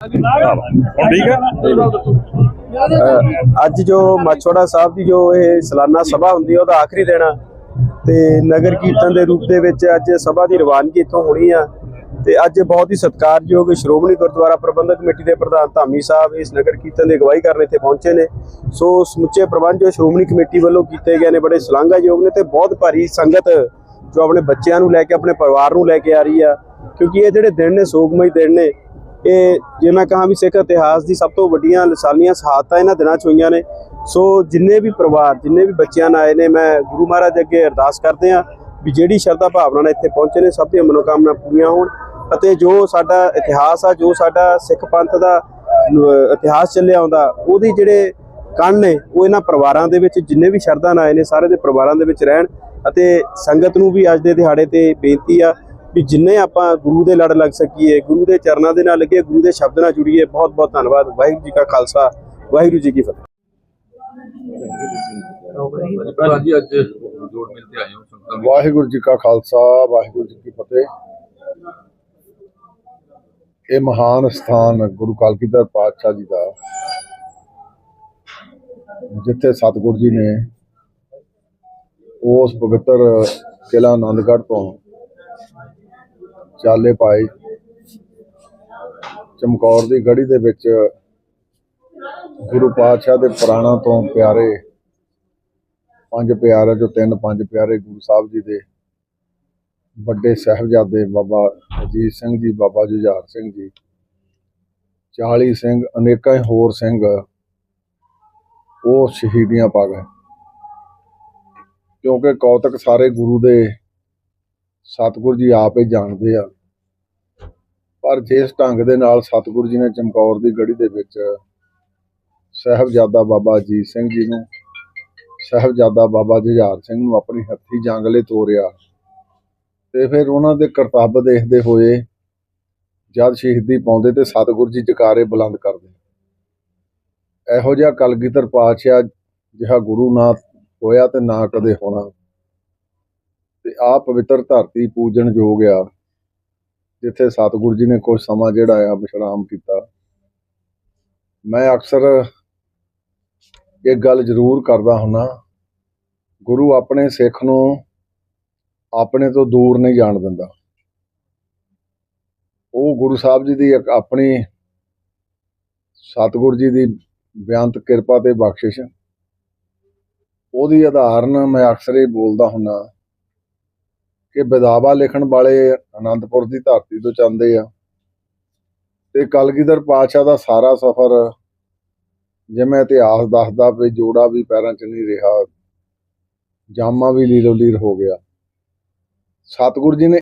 ਹੁਣ ਠੀਕ ਹੈ? ਅੱਜ ਜੋ ਮਾਛੋੜਾ ਸਾਹਿਬ ਦੀ ਜੋ ਇਹ ਸਾਲਾਨਾ ਸਭਾ ਹੁੰਦੀ ਹੈ ਉਹਦਾ ਆਖਰੀ ਦਿਨ ਆ ਤੇ ਨਗਰ ਕੀਰਤਨ ਦੇ ਰੂਪ ਦੇ ਵਿੱਚ ਅੱਜ ਸਭਾ ਦੀ ਰਵਾਨਗੀ ਇੱਥੋਂ ਹੋਣੀ ਆ ਤੇ ਅੱਜ ਬਹੁਤ ਹੀ ਸਤਿਕਾਰਯੋਗ ਸ਼੍ਰੋਮਣੀ ਗੁਰਦੁਆਰਾ ਪ੍ਰਬੰਧਕ ਕਮੇਟੀ ਦੇ ਪ੍ਰਧਾਨ ਧਾਮੀ ਸਾਹਿਬ ਇਸ ਨਗਰ ਕੀਰਤਨ ਦੀ ਅਗਵਾਈ ਕਰਨ ਇੱਥੇ ਪਹੁੰਚੇ ਨੇ। ਸੋ ਸਮੁੱਚੇ ਪ੍ਰਬੰਧ ਜੋ ਸ਼੍ਰੋਮਣੀ ਕਮੇਟੀ ਵੱਲੋਂ ਕੀਤੇ ਗਏ ਨੇ, ਬੜੇ ਸ਼ਲਾਘਾਯੋਗ ਨੇ ਤੇ ਬਹੁਤ ਭਾਰੀ ਸੰਗਤ ਜੋ ਆਪਣੇ ਬੱਚਿਆਂ ਨੂੰ ਲੈ ਕੇ, ਆਪਣੇ ਪਰਿਵਾਰ ਨੂੰ ਲੈ ਕੇ ਆ ਰਹੀ ਆ, ਕਿਉਂਕਿ ਇਹ ਜਿਹੜੇ ਦਿਨ ਨੇ, ਸੋਗਮਈ ਦਿਨ ਨੇ ਇਹ ਜੇ ਮੈਂ ਕਹਾਂ ਵੀ ਸਿੱਖ ਇਤਿਹਾਸ ਦੀ ਸਭ ਤੋਂ ਵੱਡੀਆਂ ਲਸਾਨੀਆਂ ਸ਼ਹਾਦਤਾਂ ਇਹਨਾਂ ਦਿਨਾਂ 'ਚ ਹੋਈਆਂ ਨੇ। ਸੋ ਜਿੰਨੇ ਵੀ ਪਰਿਵਾਰ, ਜਿੰਨੇ ਵੀ ਬੱਚਿਆਂ ਨਾਲ ਆਏ ਨੇ, ਮੈਂ ਗੁਰੂ ਮਹਾਰਾਜ ਅੱਗੇ ਅਰਦਾਸ ਕਰਦੇ ਆ ਵੀ ਜਿਹੜੀ ਸ਼ਰਧਾ ਭਾਵਨਾ ਨਾਲ ਇੱਥੇ ਪਹੁੰਚੇ ਨੇ, ਸਭ ਦੀਆਂ ਮਨੋਕਾਮਨਾ ਪੂਰੀਆਂ ਹੋਣ ਅਤੇ ਜੋ ਸਾਡਾ ਇਤਿਹਾਸ ਆ, ਜੋ ਸਾਡਾ ਸਿੱਖ ਪੰਥ ਦਾ ਇਤਿਹਾਸ ਚੱਲਿਆ ਆਉਂਦਾ, ਉਹਦੀ ਜਿਹੜੇ ਕਣ ਨੇ, ਉਹ ਇਹਨਾਂ ਪਰਿਵਾਰਾਂ ਦੇ ਵਿੱਚ ਜਿੰਨੇ ਵੀ ਸ਼ਰਧਾ ਨਾਲ ਆਏ ਨੇ, ਸਾਰੇ ਦੇ ਪਰਿਵਾਰਾਂ ਦੇ ਵਿੱਚ ਰਹਿਣ ਅਤੇ ਸੰਗਤ ਨੂੰ ਵੀ ਅੱਜ ਦੇ ਦਿਹਾੜੇ ਤੇ ਬੇਨਤੀ ਆ ਵੀ ਜਿੰਨੇ ਆਪਾਂ ਗੁਰੂ ਦੇ ਲੜ ਲੱਗ ਸਕੀਏ ਗੁਰੂ ਦੇ ਚਰਨਾਂ ਦੇ ਨਾਲ ਲੱਗੇ ਗੁਰੂ ਦੇ ਸ਼ਬਦ ਨਾਲ ਜੁੜੀਏ ਬਹੁਤ ਬਹੁਤ ਧੰਨਵਾਦ। ਵਾਹਿਗੁਰੂ ਜੀ ਕਾ ਖਾਲਸਾ ਵਾਹਿਗੁਰੂ ਜੀ ਕੀ ਫਤਿਹ। ਵਾਹਿਗੁਰੂ ਜੀ ਕਾ ਖਾਲਸਾ ਵਾਹਿਗੁਰੂ ਜੀ ਕੀ ਫਤਿਹ। ਇਹ ਮਹਾਨ ਸਥਾਨ ਗੁਰੂ ਕਲਗੀਧਰ ਪਾਤਸ਼ਾਹ ਜੀ ਦਾ ਜਿੱਥੇ ਸਤਿਗੁਰੂ ਜੀ ਨੇ ਉਸ ਪਵਿੱਤਰ ਕਿਲਾ ਆਨੰਦਗੜ੍ਹ ਤੋਂ ਚਾਲੇ ਪਾਏ। ਚਮਕੌਰ ਦੀ ਗੜੀ ਦੇ ਵਿੱਚ ਗੁਰੂ ਪਾਤਸ਼ਾਹ ਦੇ ਪ੍ਰਾਣਾ ਤੋਂ ਪਿਆਰੇ ਪੰਜ ਪਿਆਰੇ ਜੋ ਤਿੰਨ ਪੰਜ ਪਿਆਰੇ ਗੁਰੂ ਸਾਹਿਬ ਜੀ ਦੇ, ਵੱਡੇ ਸਾਹਿਬਜ਼ਾਦੇ ਬਾਬਾ ਅਜੀਤ ਸਿੰਘ ਜੀ, ਬਾਬਾ ਜੁਝਾਰ ਸਿੰਘ ਜੀ 40 ਸਿੰਘ, ਅਨੇਕਾਂ ਹੀ ਹੋਰ ਸਿੰਘ, ਉਹ ਸ਼ਹੀਦੀਆਂ ਪਾ ਗਏ। ਕਿਉਂਕਿ ਕੌਤਕ ਸਾਰੇ ਗੁਰੂ ਦੇ ਸਤਿਗੁਰੂ ਜੀ ਆਪ ਹੀ ਜਾਣਦੇ ਆ। ਪਰ ਜਿਸ ਢੰਗ ਦੇ ਨਾਲ ਸਤਿਗੁਰੂ ਜੀ ਨੇ ਚਮਕੌਰ ਦੀ ਗੜੀ ਦੇ ਵਿੱਚ ਸਾਹਿਬਜ਼ਾਦਾ ਬਾਬਾ ਅਜੀਤ ਸਿੰਘ ਜੀ ਨੂੰ, ਸਾਹਿਬਜ਼ਾਦਾ ਬਾਬਾ ਜੁਝਾਰ ਸਿੰਘ ਨੂੰ ਆਪਣੀ ਹੱਥੀ ਜੰਗਲੇ ਤੋਰਿਆ ਤੇ ਫਿਰ ਉਹਨਾਂ ਦੇ ਕਰਤੱਵ ਦੇਖਦੇ ਹੋਏ ਜਦ ਸ਼ਹੀਦੀ ਪਾਉਂਦੇ ਤੇ ਸਤਿਗੁਰੂ ਜੀ ਜਕਾਰੇ ਬੁਲੰਦ ਕਰਦੇ। ਇਹੋ ਜਿਹਾ ਕਲਗੀਧਰ ਪਾਤਸ਼ਾਹ ਜਿਹਾ ਗੁਰੂ ਨਾ ਹੋਇਆ ਤੇ ਨਾ ਕਦੇ ਹੋਣਾ। ਤੇ ਆ ਪਵਿੱਤਰ ਧਰਤੀ ਪੂਜਣ ਯੋਗ ਆ, ਜਿੱਥੇ ਸਤਿਗੁਰੂ ਜੀ ਨੇ ਕੁਝ ਸਮਾਂ ਜਿਹੜਾ ਆ ਵਿਸ਼ਰਾਮ ਕੀਤਾ। ਮੈਂ ਅਕਸਰ ਇਹ ਗੱਲ ਜ਼ਰੂਰ ਕਰਦਾ ਹੁੰਨਾ, ਗੁਰੂ ਆਪਣੇ ਸਿੱਖ ਨੂੰ ਆਪਣੇ ਤੋਂ ਦੂਰ ਨਹੀਂ ਜਾਣ ਦਿੰਦਾ। ਉਹ ਗੁਰੂ ਸਾਹਿਬ ਜੀ ਦੀ ਇੱਕ ਆਪਣੀ ਸਤਿਗੁਰੂ ਜੀ ਦੀ ਬਿਆੰਤ ਕਿਰਪਾ ਤੇ ਬਖਸ਼ਿਸ਼। ਉਹਦੀ ਆਧਾਰਨ ਮੈਂ ਅਕਸਰ ਹੀ ਬੋਲਦਾ ਹੁੰਨਾ ਕਿ ਵਿਦਾਵਾ ਲਿਖਣ ਵਾਲੇ ਅਨੰਦਪੁਰ ਦੀ ਧਰਤੀ ਤੋਂ ਚੰਦੇ ਆ। ਤੇ ਕਲਗੀਧਰ ਪਾਤਸ਼ਾਹ ਦਾ ਸਾਰਾ ਸਫ਼ਰ ਜਿਵੇਂ ਇਤਿਹਾਸ ਦੱਸਦਾ ਵੀ ਜੋੜਾ ਵੀ ਪੈਰਾਂ 'ਚ ਨਹੀਂ ਰਿਹਾ, ਜਾਮਾ ਵੀ ਲੀਲੋ ਲੀਰ ਹੋ ਗਿਆ। ਸਤਿਗੁਰੂ ਜੀ ਨੇ